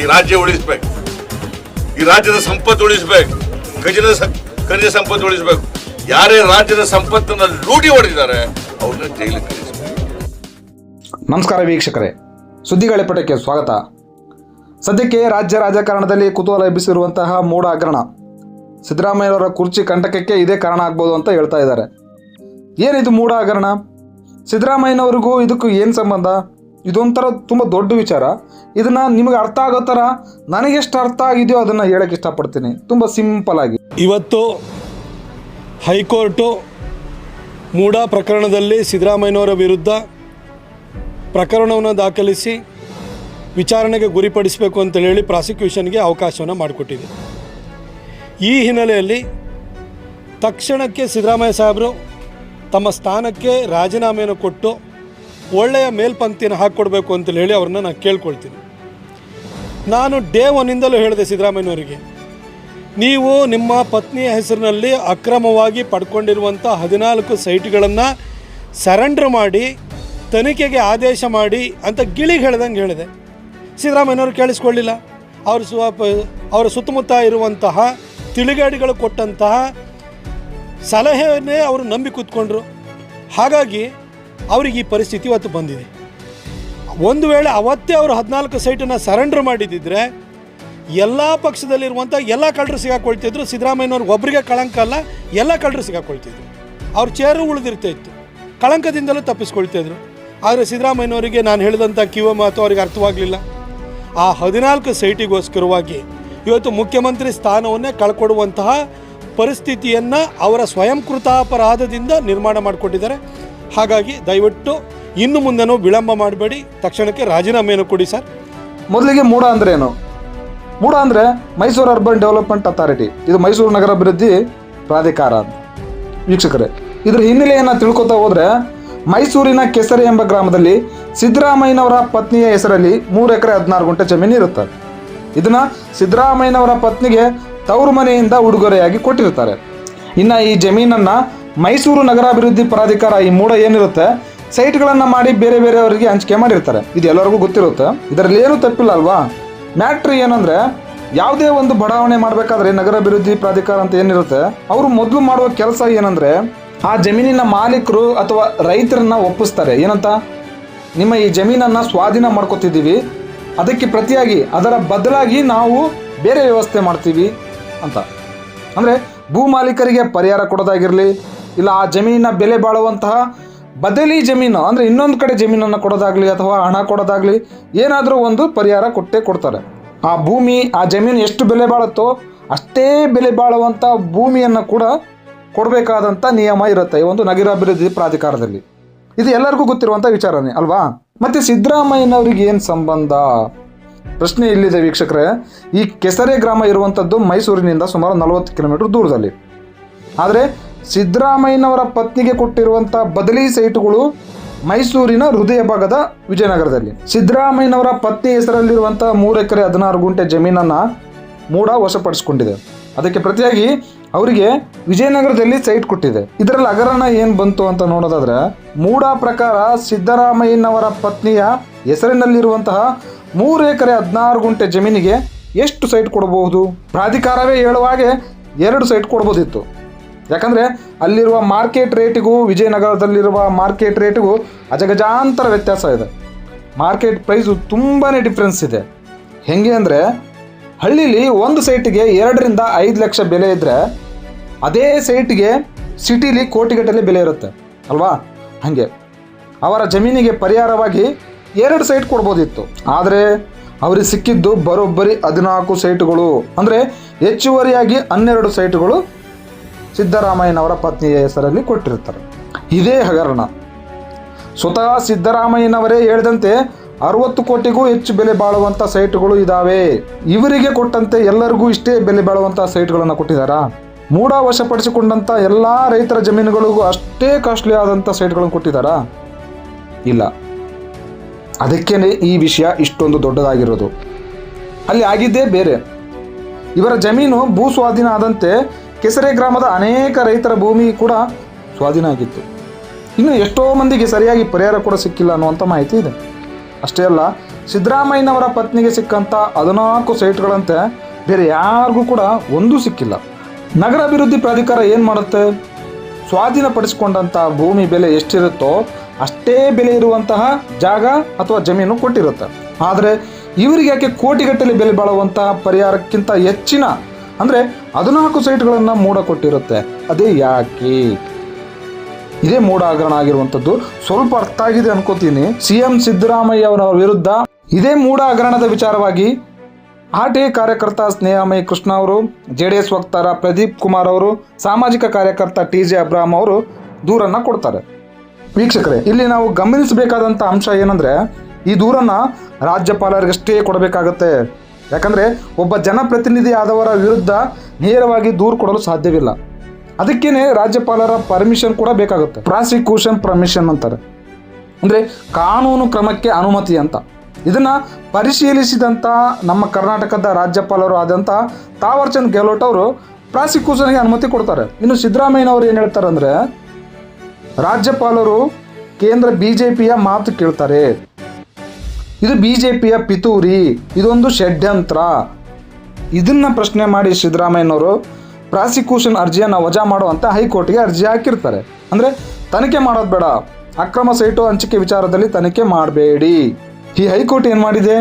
ಈ ರಾಜ್ಯ ಉಳಿಸ್ಬೇಕು. ಈ ರಾಜ್ಯದ ಸಂಪತ್ತು ಉಳಿಸ್ಬೇಕು. ಖಜಿನ ಖನಿಜ ಸಂಪತ್ತು ಉಳಿಸ್ಬೇಕು. ಯಾರೇ ರಾಜ್ಯದ ಸಂಪತ್ತನ್ನು ಲೂಟಿ ಹೊಡೆದಿದ್ದಾರೆ, ಅವ್ರನ್ನ ಜೈಲಿಗೆ ಕಳಿಸ್ಬೇಕು. ನಮಸ್ಕಾರ ವೀಕ್ಷಕರೇ. ಸುದ್ದಿಗಳ ಪಟಕ್ಕೆ ಸ್ವಾಗತ. ಸದ್ಯಕ್ಕೆ ರಾಜ್ಯ ರಾಜಕಾರಣದಲ್ಲಿ ಕುತೂಹಲ ಎಬ್ಬಿಸಿರುವಂತಹ ಮೂಢ ಹಗರಣ. ಸಿದ್ದರಾಮಯ್ಯವರ ಕುರ್ಚಿ ಕಂಟಕಕ್ಕೆ ಇದೇ ಕಾರಣ ಆಗ್ಬೋದು ಅಂತ ಹೇಳ್ತಾ ಇದ್ದಾರೆ. ಏನಿದು ಮೂಢ ಹಗರಣ? ಸಿದ್ದರಾಮಯ್ಯನವ್ರಿಗೂ ಇದಕ್ಕೂ ಏನು ಸಂಬಂಧ? ಇದೊಂಥರ ತುಂಬ ದೊಡ್ಡ ವಿಚಾರ. ಇದನ್ನು ನಿಮಗೆ ಅರ್ಥ ಆಗೋ ಥರ ನನಗೆಷ್ಟು ಅರ್ಥ ಆಗಿದೆಯೋ ಅದನ್ನು ಹೇಳಕ್ಕೆ ಇಷ್ಟಪಡ್ತೀನಿ. ತುಂಬ ಸಿಂಪಲ್ ಆಗಿ. ಇವತ್ತು ಹೈಕೋರ್ಟು ಮೂಡ ಪ್ರಕರಣದಲ್ಲಿ ಸಿದ್ದರಾಮಯ್ಯನವರ ವಿರುದ್ಧ ಪ್ರಕರಣವನ್ನು ದಾಖಲಿಸಿ ವಿಚಾರಣೆಗೆ ಗುರಿಪಡಿಸಬೇಕು ಅಂತ ಹೇಳಿ ಪ್ರಾಸಿಕ್ಯೂಷನ್ಗೆ ಅವಕಾಶವನ್ನು ಮಾಡಿಕೊಟ್ಟಿದೆ. ಈ ಹಿನ್ನೆಲೆಯಲ್ಲಿ ತಕ್ಷಣಕ್ಕೆ ಸಿದ್ದರಾಮಯ್ಯ ಸಾಹೇಬರು ತಮ್ಮ ಸ್ಥಾನಕ್ಕೆ ರಾಜೀನಾಮೆಯನ್ನು ಕೊಟ್ಟು ಒಳ್ಳೆಯ ಮೇಲ್ಪಂಕ್ತಿಯನ್ನು ಹಾಕ್ಕೊಡ್ಬೇಕು ಅಂತ ಹೇಳಿ ಅವ್ರನ್ನ ನಾನು ಕೇಳ್ಕೊಳ್ತೀನಿ. ನಾನು ಡೇ ಒನ್ನಿಂದಲೂ ಹೇಳಿದೆ ಸಿದ್ದರಾಮಯ್ಯನವರಿಗೆ, ನೀವು ನಿಮ್ಮ ಪತ್ನಿಯ ಹೆಸರಿನಲ್ಲಿ ಅಕ್ರಮವಾಗಿ ಪಡ್ಕೊಂಡಿರುವಂಥ ಹದಿನಾಲ್ಕು ಸೈಟ್ಗಳನ್ನು ಸರೆಂಡರ್ ಮಾಡಿ, ತನಿಖೆಗೆ ಆದೇಶ ಮಾಡಿ ಅಂತ ಗಿಳಿಗೆ ಹೇಳ್ದಂಗೆ ಹೇಳಿದೆ. ಸಿದ್ದರಾಮಯ್ಯನವರು ಕೇಳಿಸ್ಕೊಳ್ಳಿಲ್ಲ. ಅವರು ಸ್ವ ಅವರ ಸುತ್ತಮುತ್ತ ಇರುವಂತಹ ತಿಳಿಗಾಡಿಗಳು ಕೊಟ್ಟಂತಹ ಸಲಹೆಯನ್ನೇ ಅವರು ನಂಬಿ ಕೂತ್ಕೊಂಡ್ರು. ಹಾಗಾಗಿ ಅವ್ರಿಗೆ ಈ ಪರಿಸ್ಥಿತಿ ಇವತ್ತು ಬಂದಿದೆ. ಒಂದು ವೇಳೆ ಅವತ್ತೇ ಅವರು ಹದಿನಾಲ್ಕು ಸೈಟನ್ನು ಸರೆಂಡರ್ ಮಾಡಿದ್ದಿದ್ರೆ, ಎಲ್ಲ ಪಕ್ಷದಲ್ಲಿರುವಂಥ ಎಲ್ಲ ಕಳ್ಳರು ಸಿಗಾಕೊಳ್ತಿದ್ರು ಸಿದ್ದರಾಮಯ್ಯನವ್ರಿಗೆ ಒಬ್ಬರಿಗೆ ಕಳಂಕ ಅಲ್ಲ, ಎಲ್ಲ ಕಳ್ಳರು ಸಿಗಾಕೊಳ್ತಿದ್ರು ಅವ್ರ ಚೇರು ಉಳಿದಿರ್ತಾ ಇತ್ತು. ಕಳಂಕದಿಂದಲೂ ತಪ್ಪಿಸ್ಕೊಳ್ತಿದ್ರು ಆದರೆ ಸಿದ್ದರಾಮಯ್ಯನವರಿಗೆ ನಾನು ಹೇಳಿದಂಥ ಕಿವ ಮಾತು ಅವ್ರಿಗೆ ಅರ್ಥವಾಗಲಿಲ್ಲ. ಆ ಹದಿನಾಲ್ಕು ಸೈಟಿಗೋಸ್ಕರವಾಗಿ ಇವತ್ತು ಮುಖ್ಯಮಂತ್ರಿ ಸ್ಥಾನವನ್ನೇ ಕಳ್ಕೊಡುವಂತಹ ಪರಿಸ್ಥಿತಿಯನ್ನು ಅವರ ಸ್ವಯಂಕೃತಾಪರಾಧದಿಂದ ನಿರ್ಮಾಣ ಮಾಡಿಕೊಟ್ಟಿದ್ದಾರೆ. ಹಾಗಾಗಿ ದಯವಿಟ್ಟು ಇನ್ನು ಮುಂದೆನೂ ವಿಳಂಬ ಮಾಡಬೇಡಿ. ತಕ್ಷಣಕ್ಕೆ ರಾಜೀನಾಮೆಯನ್ನು ಕೊಡಿ ಸರ್. ಮೊದಲಿಗೆ ಮೂಡ ಅಂದ್ರೆ ಏನು? ಮೂಡ ಅಂದರೆ ಮೈಸೂರು ಅರ್ಬನ್ ಡೆವಲಪ್ಮೆಂಟ್ ಅಥಾರಿಟಿ ಇದು ಮೈಸೂರು ನಗರ ಅಭಿವೃದ್ಧಿ ಪ್ರಾಧಿಕಾರ ವೀಕ್ಷಕರೇ, ಇದ್ರ ಹಿನ್ನೆಲೆಯನ್ನು ತಿಳ್ಕೊತಾ ಹೋದರೆ ಮೈಸೂರಿನ ಕೆಸರೆ ಎಂಬ ಗ್ರಾಮದಲ್ಲಿ ಸಿದ್ದರಾಮಯ್ಯನವರ ಪತ್ನಿಯ ಹೆಸರಲ್ಲಿ ಮೂರು ಎಕರೆ ಹದಿನಾರು ಗುಂಟೆ ಜಮೀನು ಇರುತ್ತೆ. ಇದನ್ನು ಸಿದ್ದರಾಮಯ್ಯನವರ ಪತ್ನಿಗೆ ತವರು ಮನೆಯಿಂದ ಉಡುಗೊರೆಯಾಗಿ ಕೊಟ್ಟಿರ್ತಾರೆ. ಇನ್ನು ಈ ಜಮೀನನ್ನು ಮೈಸೂರು ನಗರಾಭಿವೃದ್ಧಿ ಪ್ರಾಧಿಕಾರ ಈ ಮೂಡ ಏನಿರುತ್ತೆ, ಸೈಟ್ಗಳನ್ನು ಮಾಡಿ ಬೇರೆ ಬೇರೆಯವರಿಗೆ ಹಂಚಿಕೆ ಮಾಡಿರ್ತಾರೆ. ಇದು ಎಲ್ಲರಿಗೂ ಗೊತ್ತಿರುತ್ತೆ. ಇದರಲ್ಲಿ ಏನು ತಪ್ಪಿಲ್ಲ ಅಲ್ವಾ ಮ್ಯಾಟ್ರಿ ಏನಂದ್ರೆ, ಯಾವುದೇ ಒಂದು ಬಡಾವಣೆ ಮಾಡಬೇಕಾದ್ರೆ ನಗರಾಭಿವೃದ್ಧಿ ಪ್ರಾಧಿಕಾರ ಅಂತ ಏನಿರುತ್ತೆ, ಅವರು ಮೊದಲು ಮಾಡುವ ಕೆಲಸ ಏನಂದ್ರೆ, ಆ ಜಮೀನಿನ ಮಾಲೀಕರು ಅಥವಾ ರೈತರನ್ನ ಒಪ್ಪಿಸ್ತಾರೆ. ಏನಂತ? ನಿಮ್ಮ ಈ ಜಮೀನನ್ನು ಸ್ವಾಧೀನ ಮಾಡ್ಕೋತಿದ್ದೀವಿ, ಅದಕ್ಕೆ ಪ್ರತಿಯಾಗಿ, ಅದರ ಬದಲಾಗಿ ನಾವು ಬೇರೆ ವ್ಯವಸ್ಥೆ ಮಾಡ್ತೀವಿ ಅಂತ. ಅಂದರೆ ಭೂ ಮಾಲೀಕರಿಗೆ ಪರಿಹಾರ ಕೊಡೋದಾಗಿರಲಿ ಇಲ್ಲ, ಆ ಜಮೀನಿನ ಬೆಲೆ ಬಾಳುವಂತಹ ಬದಲಿ ಜಮೀನು, ಅಂದರೆ ಇನ್ನೊಂದು ಕಡೆ ಜಮೀನನ್ನು ಕೊಡೋದಾಗಲಿ ಅಥವಾ ಹಣ ಕೊಡೋದಾಗಲಿ ಏನಾದರೂ ಒಂದು ಪರಿಹಾರ ಕೊಟ್ಟೇ ಕೊಡ್ತಾರೆ. ಆ ಭೂಮಿ, ಆ ಜಮೀನು ಎಷ್ಟು ಬೆಲೆ ಬಾಳುತ್ತೋ ಅಷ್ಟೇ ಬೆಲೆ ಬಾಳುವಂಥ ಭೂಮಿಯನ್ನು ಕೂಡ ಕೊಡಬೇಕಾದಂಥ ನಿಯಮ ಇರುತ್ತೆ ಈ ಒಂದು ನಗರಾಭಿವೃದ್ಧಿ ಪ್ರಾಧಿಕಾರದಲ್ಲಿ. ಇದು ಎಲ್ಲರಿಗೂ ಗೊತ್ತಿರುವಂಥ ವಿಚಾರನೇ, ಅಲ್ವಾ? ಮತ್ತು ಸಿದ್ದರಾಮಯ್ಯನವ್ರಿಗೆ ಏನು ಸಂಬಂಧ? ಪ್ರಶ್ನೆ ಇಲ್ಲಿದೆ ವೀಕ್ಷಕರೇ. ಈ ಕೆಸರೆ ಗ್ರಾಮ ಇರುವಂಥದ್ದು ಮೈಸೂರಿನಿಂದ ಸುಮಾರು ನಲವತ್ತು ಕಿಲೋಮೀಟರ್ ದೂರದಲ್ಲಿ. ಆದರೆ ಸಿದ್ದರಾಮಯ್ಯನವರ ಪತ್ನಿಗೆ ಕೊಟ್ಟಿರುವಂಥ ಬದಲಿ ಸೈಟುಗಳು ಮೈಸೂರಿನ ಹೃದಯ ಭಾಗದ ವಿಜಯನಗರದಲ್ಲಿ. ಸಿದ್ದರಾಮಯ್ಯನವರ ಪತ್ನಿ ಹೆಸರಲ್ಲಿರುವಂಥ ಮೂರು ಎಕರೆ ಹದಿನಾರು ಗುಂಟೆ ಜಮೀನನ್ನು ಮೂಡ ವಶಪಡಿಸಿಕೊಂಡಿದೆ. ಅದಕ್ಕೆ ಪ್ರತಿಯಾಗಿ ಅವರಿಗೆ ವಿಜಯನಗರದಲ್ಲಿ ಸೈಟ್ ಕೊಟ್ಟಿದೆ. ಇದರಲ್ಲಿ ಹಗರಣ ಏನು ಬಂತು ಅಂತ ನೋಡೋದಾದ್ರೆ, ಮೂಡ ಪ್ರಕಾರ ಸಿದ್ದರಾಮಯ್ಯನವರ ಪತ್ನಿಯ ಹೆಸರಿನಲ್ಲಿರುವಂತಹ ಮೂರು ಎಕರೆ ಹದಿನಾರು ಗುಂಟೆ ಜಮೀನಿಗೆ ಎಷ್ಟು ಸೈಟ್ ಕೊಡಬಹುದು? ಪ್ರಾಧಿಕಾರವೇ ಹೇಳುವ ಹಾಗೆ ಎರಡು ಸೈಟ್ ಕೊಡ್ಬೋದಿತ್ತು ಯಾಕಂದರೆ ಅಲ್ಲಿರುವ ಮಾರ್ಕೆಟ್ ರೇಟಿಗೂ ವಿಜಯನಗರದಲ್ಲಿರುವ ಮಾರ್ಕೆಟ್ ರೇಟಿಗೂ ಅಜಗಜಾಂತರ ವ್ಯತ್ಯಾಸ ಇದೆ. ಮಾರ್ಕೆಟ್ ಪ್ರೈಸು ತುಂಬಾ ಡಿಫ್ರೆನ್ಸ್ ಇದೆ. ಹೆಂಗೆ ಅಂದರೆ ಹಳ್ಳಿಲಿ ಒಂದು ಸೈಟಿಗೆ ಎರಡರಿಂದ ಐದು ಲಕ್ಷ ಬೆಲೆ ಇದ್ದರೆ ಅದೇ ಸೈಟಿಗೆ ಸಿಟಿಲಿ ಕೋಟಿಗಟ್ಟಲೆ ಬೆಲೆ ಇರುತ್ತೆ. ಅಲ್ವಾ? ಹಾಗೆ. ಅವರ ಜಮೀನಿಗೆ ಪರಿಹಾರವಾಗಿ ಎರಡು ಸೈಟ್ ಕೊಡ್ಬೋದಿತ್ತು. ಆದರೆ ಅವ್ರಿಗೆ ಸಿಕ್ಕಿದ್ದು ಬರೋಬ್ಬರಿ ಹದಿನಾಲ್ಕು ಸೈಟ್ಗಳು. ಅಂದರೆ ಹೆಚ್ಚುವರಿಯಾಗಿ ಹನ್ನೆರಡು ಸೈಟುಗಳು ಸಿದ್ದರಾಮಯ್ಯನವರ ಪತ್ನಿಯ ಹೆಸರಲ್ಲಿ ಕೊಟ್ಟಿರ್ತಾರೆ. ಇದೇ ಹಗರಣ. ಸ್ವತಃ ಸಿದ್ದರಾಮಯ್ಯನವರೇ ಹೇಳಿದಂತೆ ಅರವತ್ತು ಕೋಟಿಗೂ ಹೆಚ್ಚು ಬೆಲೆ ಬಾಳುವಂಥ ಸೈಟ್ಗಳು ಇದ್ದಾವೆ ಇವರಿಗೆ ಕೊಟ್ಟಂತೆ ಎಲ್ಲರಿಗೂ ಇಷ್ಟೇ ಬೆಲೆ ಬಾಳುವಂಥ ಸೈಟ್ಗಳನ್ನು ಕೊಟ್ಟಿದ್ದಾರಾ? ಮೂಡ ವಶಪಡಿಸಿಕೊಂಡಂಥ ಎಲ್ಲ ರೈತರ ಜಮೀನುಗಳಿಗೂ ಅಷ್ಟೇ ಕಾಸ್ಟ್ಲಿ ಆದಂಥ ಸೈಟ್ಗಳನ್ನು ಕೊಟ್ಟಿದ್ದಾರಾ? ಇಲ್ಲ. ಅದಕ್ಕೇನೆ ಈ ವಿಷಯ ಇಷ್ಟೊಂದು ದೊಡ್ಡದಾಗಿರೋದು. ಅಲ್ಲಿ ಆಗಿದ್ದೇ ಬೇರೆ. ಇವರ ಜಮೀನು ಭೂ ಸ್ವಾಧೀನ ಆದಂತೆ ಕೆಸರೆ ಗ್ರಾಮದ ಅನೇಕ ರೈತರ ಭೂಮಿ ಕೂಡ ಸ್ವಾಧೀನ ಆಗಿತ್ತು. ಇನ್ನು ಎಷ್ಟೋ ಮಂದಿಗೆ ಸರಿಯಾಗಿ ಪರಿಹಾರ ಕೂಡ ಸಿಕ್ಕಿಲ್ಲ ಅನ್ನುವಂಥ ಮಾಹಿತಿ ಇದೆ. ಅಷ್ಟೇ ಅಲ್ಲ, ಸಿದ್ದರಾಮಯ್ಯನವರ ಪತ್ನಿಗೆ ಸಿಕ್ಕಂಥ ಹದಿನಾಲ್ಕು ಸೈಟ್ಗಳಂತೆ ಬೇರೆ ಯಾರಿಗೂ ಕೂಡ ಒಂದೂ ಸಿಕ್ಕಿಲ್ಲ. ನಗರ ಅಭಿವೃದ್ಧಿ ಪ್ರಾಧಿಕಾರ ಏನು ಮಾಡುತ್ತೆ? ಸ್ವಾಧೀನಪಡಿಸಿಕೊಂಡಂಥ ಭೂಮಿ ಬೆಲೆ ಎಷ್ಟಿರುತ್ತೋ ಅಷ್ಟೇ ಬೆಲೆ ಇರುವಂತಹ ಜಾಗ ಅಥವಾ ಜಮೀನು ಕೊಟ್ಟಿರುತ್ತೆ. ಆದರೆ ಇವರಿಗೆ ಯಾಕೆ ಕೋಟಿಗಟ್ಟಲೆ ಬೆಲೆ ಬಾಳುವಂತಹ ಪರಿಹಾರಕ್ಕಿಂತ ಹೆಚ್ಚಿನ ಅಂದರೆ ಹದಿನಾಲ್ಕು ಸೈಟ್ಗಳನ್ನು ಮೂಡ ಕೊಟ್ಟಿರುತ್ತೆ. ಅದೇ ಯಾಕೆ? ಇದೇ ಮೂಢ ಹಗರಣ ಆಗಿರುವಂಥದ್ದು. ಸ್ವಲ್ಪ ಅರ್ಥ ಆಗಿದೆ ಅನ್ಕೋತೀನಿ. ಸಿ ಎಂ ಸಿದ್ದರಾಮಯ್ಯ ಅವರ ವಿರುದ್ಧ ಇದೇ ಮೂಡ ಹಗರಣದ ವಿಚಾರವಾಗಿ ಆಟಿ ಕಾರ್ಯಕರ್ತ ಸ್ನೇಹಮಯಿ ಕೃಷ್ಣ ಅವರು ಜೆ ಡಿ ಎಸ್ ವಕ್ತಾರ ಪ್ರದೀಪ್ ಕುಮಾರ್ ಅವರು, ಸಾಮಾಜಿಕ ಕಾರ್ಯಕರ್ತ ಟಿ ಜೆ ಅಬ್ರಾಹಂ ಅವರು ದೂರನ್ನ ಕೊಡ್ತಾರೆ. ವೀಕ್ಷಕರೇ, ಇಲ್ಲಿ ನಾವು ಗಮನಿಸಬೇಕಾದಂಥ ಅಂಶ ಏನಂದ್ರೆ ಈ ದೂರನ್ನ ರಾಜ್ಯಪಾಲರಿಗಷ್ಟೇ ಕೊಡಬೇಕಾಗತ್ತೆ. ಯಾಕಂದ್ರೆ ಒಬ್ಬ ಜನಪ್ರತಿನಿಧಿ ಆದವರ ವಿರುದ್ಧ ನೇರವಾಗಿ ದೂರು ಕೊಡಲು ಸಾಧ್ಯವಿಲ್ಲ. ಅದಕ್ಕೇನೆ ರಾಜ್ಯಪಾಲರ ಪರ್ಮಿಷನ್ ಕೂಡ ಬೇಕಾಗುತ್ತೆ. ಪ್ರಾಸಿಕ್ಯೂಷನ್ ಪರ್ಮಿಷನ್ ಅಂತಾರೆ. ಅಂದರೆ ಕಾನೂನು ಕ್ರಮಕ್ಕೆ ಅನುಮತಿ ಅಂತ. ಇದನ್ನು ಪರಿಶೀಲಿಸಿದಂಥ ನಮ್ಮ ಕರ್ನಾಟಕದ ರಾಜ್ಯಪಾಲರು ಆದಂಥ ತಾವರ್ಚಂದ್ ಗೆಹ್ಲೋಟ್ ಅವರು ಪ್ರಾಸಿಕ್ಯೂಷನ್ಗೆ ಅನುಮತಿ ಕೊಡ್ತಾರೆ. ಇನ್ನು ಸಿದ್ದರಾಮಯ್ಯನವರು ಏನು ಹೇಳ್ತಾರೆ ಅಂದರೆ ರಾಜ್ಯಪಾಲರು ಕೇಂದ್ರ ಬಿ ಜೆ ಪಿಯ ಮಾತು ಕೇಳ್ತಾರೆ. ಇದು ಬಿ ಜೆ ಪಿಯ ಪಿತೂರಿ, ಇದೊಂದು ಷಡ್ಯಂತ್ರ. ಇದನ್ನ ಪ್ರಶ್ನೆ ಮಾಡಿ ಸಿದ್ದರಾಮಯ್ಯನವರು, ಪ್ರಾಸಿಕ್ಯೂಷನ್ ಅರ್ಜಿಯನ್ನು ವಜಾ ಮಾಡುವಂತ ಹೈಕೋರ್ಟ್ಗೆ ಅರ್ಜಿ ಹಾಕಿರ್ತಾರೆ. ಅಂದರೆ ತನಿಖೆ ಮಾಡೋದು ಬೇಡ, ಅಕ್ರಮ ಸೈಟು ಹಂಚಿಕೆ ವಿಚಾರದಲ್ಲಿ ತನಿಖೆ ಮಾಡಬೇಡಿ. ಈ ಹೈಕೋರ್ಟ್ ಏನು ಮಾಡಿದೆ?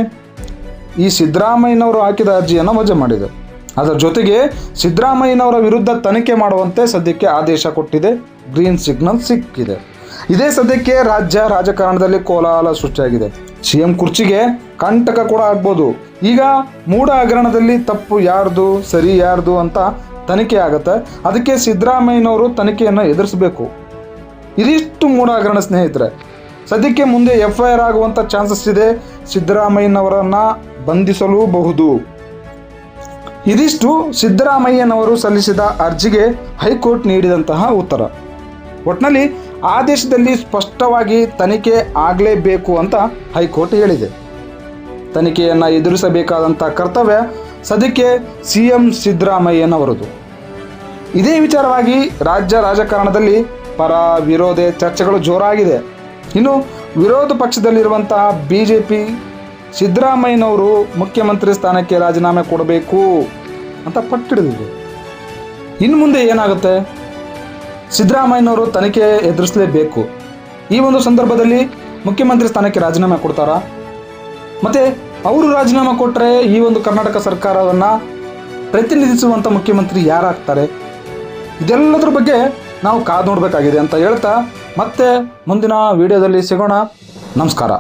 ಈ ಸಿದ್ದರಾಮಯ್ಯನವರು ಹಾಕಿದ ಅರ್ಜಿಯನ್ನು ವಜಾ ಮಾಡಿದೆ. ಅದರ ಜೊತೆಗೆ ಸಿದ್ದರಾಮಯ್ಯನವರ ವಿರುದ್ಧ ತನಿಖೆ ಮಾಡುವಂತೆ ಸದ್ಯಕ್ಕೆ ಆದೇಶ ಕೊಟ್ಟಿದೆ, ಗ್ರೀನ್ ಸಿಗ್ನಲ್ ಸಿಕ್ಕಿದೆ. ಇದೇ ಸದ್ಯಕ್ಕೆ ರಾಜ್ಯ ರಾಜಕಾರಣದಲ್ಲಿ ಕೋಲಾಹಲ ಸೃಷ್ಟಿಯಾಗಿದೆ. ಸಿಎಂ ಕುರ್ಚಿಗೆ ಕಂಟಕ ಕೂಡ ಆಗ್ಬೋದು. ಈಗ ಮೂಢ ಹಗರಣದಲ್ಲಿ ತಪ್ಪು ಯಾರ್ದು, ಸರಿ ಯಾರ್ದು ಅಂತ ತನಿಖೆ ಆಗುತ್ತೆ. ಅದಕ್ಕೆ ಸಿದ್ದರಾಮಯ್ಯನವರು ತನಿಖೆಯನ್ನು ಎದುರಿಸಬೇಕು. ಇದಿಷ್ಟು ಮೂಢ ಹಗರಣ ಸ್ನೇಹಿತರೆ. ಸದ್ಯಕ್ಕೆ ಮುಂದೆ ಎಫ್ ಐ ಆರ್ ಆಗುವಂಥ ಚಾನ್ಸಸ್ ಇದೆ. ಸಿದ್ದರಾಮಯ್ಯನವರನ್ನ ಬಂಧಿಸಲೂಬಹುದು. ಇದಿಷ್ಟು ಸಿದ್ದರಾಮಯ್ಯನವರು ಸಲ್ಲಿಸಿದ ಅರ್ಜಿಗೆ ಹೈಕೋರ್ಟ್ ನೀಡಿದಂತಹ ಉತ್ತರ. ಒಟ್ಟಿನಲ್ಲಿ ಆದೇಶದಲ್ಲಿ ಸ್ಪಷ್ಟವಾಗಿ ತನಿಖೆ ಆಗಲೇಬೇಕು ಅಂತ ಹೈಕೋರ್ಟ್ ಹೇಳಿದೆ. ತನಿಖೆಯನ್ನು ಎದುರಿಸಬೇಕಾದಂಥ ಕರ್ತವ್ಯ ಸದ್ಯಕ್ಕೆ ಸಿ ಎಂ ಸಿದ್ದರಾಮಯ್ಯನವರದು. ಇದೇ ವಿಚಾರವಾಗಿ ರಾಜ್ಯ ರಾಜಕಾರಣದಲ್ಲಿ ಪರ ವಿರೋಧ ಚರ್ಚೆಗಳು ಜೋರಾಗಿದೆ. ಇನ್ನು ವಿರೋಧ ಪಕ್ಷದಲ್ಲಿರುವಂತಹ ಬಿ ಜೆ ಪಿ ಸಿದ್ದರಾಮಯ್ಯನವರು ಮುಖ್ಯಮಂತ್ರಿ ಸ್ಥಾನಕ್ಕೆ ರಾಜೀನಾಮೆ ಕೊಡಬೇಕು ಅಂತ ಪಟ್ಟಿಡಿದ್ರು ಇನ್ನು ಮುಂದೆ ಏನಾಗುತ್ತೆ? ಸಿದ್ದರಾಮಯ್ಯನವರು ತನಿಖೆ ಎದುರಿಸಲೇಬೇಕು. ಈ ಒಂದು ಸಂದರ್ಭದಲ್ಲಿ ಮುಖ್ಯಮಂತ್ರಿ ಸ್ಥಾನಕ್ಕೆ ರಾಜೀನಾಮೆ ಕೊಡ್ತಾರಾ? ಮತ್ತೆ ಅವರು ರಾಜೀನಾಮೆ ಕೊಟ್ಟರೆ ಈ ಒಂದು ಕರ್ನಾಟಕ ಸರ್ಕಾರವನ್ನು ಪ್ರತಿನಿಧಿಸುವಂಥ ಮುಖ್ಯಮಂತ್ರಿ ಯಾರಾಗ್ತಾರೆ? ಇದೆಲ್ಲದ್ರ ಬಗ್ಗೆ ನಾವು ಕಾದು ನೋಡಬೇಕಾಗಿದೆ ಅಂತ ಹೇಳ್ತಾ ಮತ್ತೆ ಮುಂದಿನ ವಿಡಿಯೋದಲ್ಲಿ ಸಿಗೋಣ. ನಮಸ್ಕಾರ.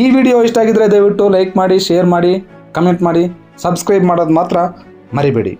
ಈ ವಿಡಿಯೋ ಇಷ್ಟ ಆಗಿದ್ರೆ ದಯವಿಟ್ಟು ಲೈಕ್ ಮಾಡಿ, ಶೇರ್ ಮಾಡಿ, ಕಮೆಂಟ್ ಮಾಡಿ, ಸಬ್ಸ್ಕ್ರೈಬ್ ಮಾಡೋದು ಮಾತ್ರ ಮರಿಬೇಡಿ.